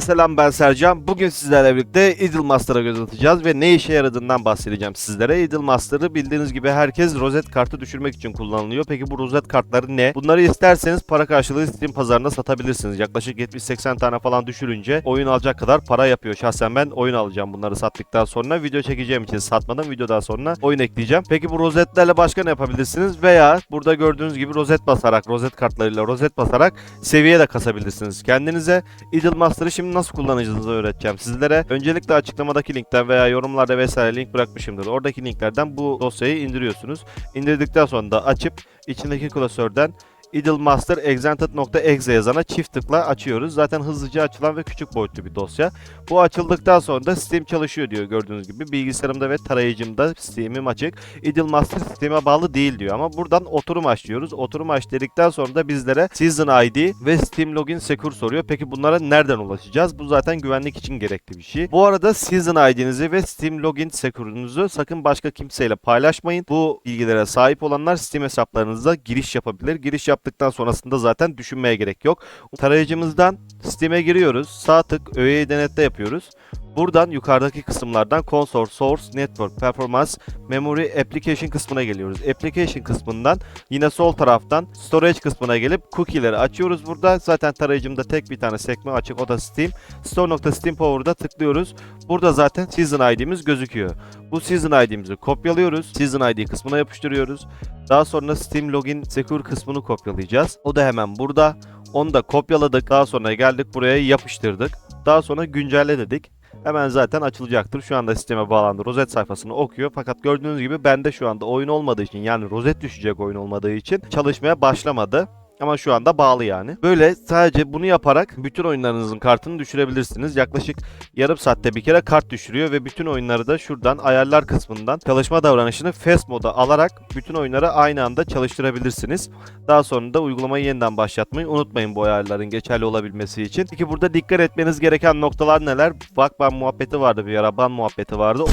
selam ben Sercan. Bugün sizlerle birlikte Idle Master'a göz atacağız ve ne işe yaradığından bahsedeceğim sizlere. Idle Master'ı bildiğiniz gibi herkes rozet kartı düşürmek için kullanılıyor. Peki bu rozet kartları ne? Bunları isterseniz para karşılığı Steam pazarında satabilirsiniz. Yaklaşık 70-80 tane falan düşürünce oyun alacak kadar para yapıyor. Şahsen ben oyun alacağım bunları sattıktan sonra. Video çekeceğim için satmadım. Videodan sonra oyun ekleyeceğim. Peki bu rozetlerle başka ne yapabilirsiniz? Veya burada gördüğünüz gibi rozet basarak, rozet kartlarıyla rozet basarak seviye de kasabilirsiniz kendinize. Idle Master'ı şimdi nasıl kullanacağınızı öğreteceğim sizlere. Öncelikle açıklamadaki linkten veya yorumlarda vesaire link bırakmışımdır. Oradaki linklerden bu dosyayı indiriyorsunuz. İndirdikten sonra da açıp içindeki klasörden idlemaster.exented.exe yazana çift tıkla açıyoruz. Zaten hızlıca açılan ve küçük boyutlu bir dosya. Bu açıldıktan sonra da Steam çalışıyor diyor gördüğünüz gibi. Bilgisayarımda ve tarayıcımda Steam'im açık. Idlemaster Steam'e bağlı değil diyor ama buradan oturum aç. Oturum aç dedikten sonra da bizlere Season ID ve Steam Login Secure soruyor. Peki bunlara nereden ulaşacağız? Bu zaten güvenlik için gerekli bir şey. Bu arada Season ID'nizi ve Steam Login Secure'unuzu sakın başka kimseyle paylaşmayın. Bu bilgilere sahip olanlar Steam hesaplarınıza giriş yapabilir. Giriş yaptıktan sonrasında zaten düşünmeye gerek yok. Tarayıcımızdan Steam'e giriyoruz. Sağ tık öğeyi denetle yapıyoruz. Buradan yukarıdaki kısımlardan Console, Source, Network, Performance, Memory, Application kısmına geliyoruz. Application kısmından yine sol taraftan Storage kısmına gelip cookie'leri açıyoruz burada. Zaten tarayıcımda tek bir tane sekme açık o da Steam. Store.steampower'da tıklıyoruz. Burada zaten Season ID'miz gözüküyor. Bu Season ID'mizi kopyalıyoruz. Season ID kısmına yapıştırıyoruz. Daha sonra Steam Login Secure kısmını kopyalayacağız. O da hemen burada. Onu da kopyaladık. Daha sonra geldik buraya yapıştırdık. Daha sonra güncelle dedik. Hemen zaten açılacaktır. Şu anda sisteme bağlandı. Rozet sayfasını okuyor. Fakat gördüğünüz gibi bende şu anda oyun olmadığı için yani rozet düşecek oyun olmadığı için çalışmaya başlamadı. Ama şu anda bağlı yani. Böyle sadece bunu yaparak bütün oyunlarınızın kartını düşürebilirsiniz. Yaklaşık yarım saatte bir kere kart düşürüyor ve bütün oyunları da şuradan ayarlar kısmından çalışma davranışını fast moda alarak bütün oyunları aynı anda çalıştırabilirsiniz. Daha sonra da uygulamayı yeniden başlatmayı unutmayın bu ayarların geçerli olabilmesi için. Peki burada dikkat etmeniz gereken noktalar neler? Bak ban muhabbeti vardı bir ara ban muhabbeti vardı.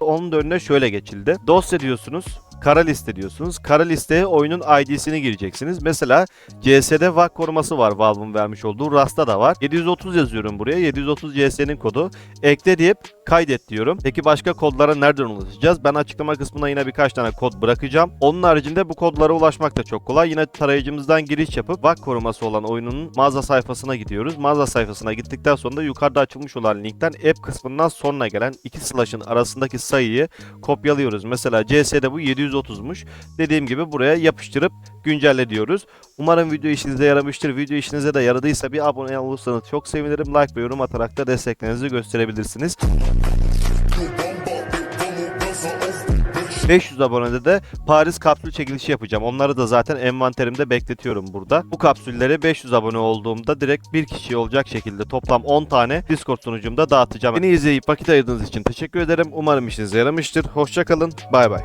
Onun da önüne şöyle geçildi. Dosya diyorsunuz. Kara liste diyorsunuz. Kara listeye oyunun ID'sini gireceksiniz. Mesela CS'de VAC koruması var Valve'ın vermiş olduğu. Rast'ta da var. 730 yazıyorum buraya. 730 CS'nin kodu. Ekle deyip kaydet diyorum. Peki başka kodlara nereden ulaşacağız? Ben açıklama kısmına yine birkaç tane kod bırakacağım. Onun haricinde bu kodlara ulaşmak da çok kolay. Yine tarayıcımızdan giriş yapıp VAC koruması olan oyunun mağaza sayfasına gidiyoruz. Mağaza sayfasına gittikten sonra da yukarıda açılmış olan linkten app kısmından sonra gelen iki slash'ın arasındaki sayıyı kopyalıyoruz. Mesela CS'de bu 730'muş. Dediğim gibi buraya yapıştırıp güncelle diyoruz. Umarım video işinize yaramıştır. Video işinize de yaradıysa bir abone olursanız çok sevinirim. Like ve yorum atarak da desteklerinizi gösterebilirsiniz. 500 abonede de Paris kapsül çekilişi yapacağım. Onları da zaten envanterimde bekletiyorum burada. Bu kapsülleri 500 abone olduğumda direkt bir kişi olacak şekilde toplam 10 tane Discord sunucumda dağıtacağım. Beni izleyip vakit ayırdığınız için teşekkür ederim. Umarım işinize yaramıştır. Hoşçakalın. Bay bay.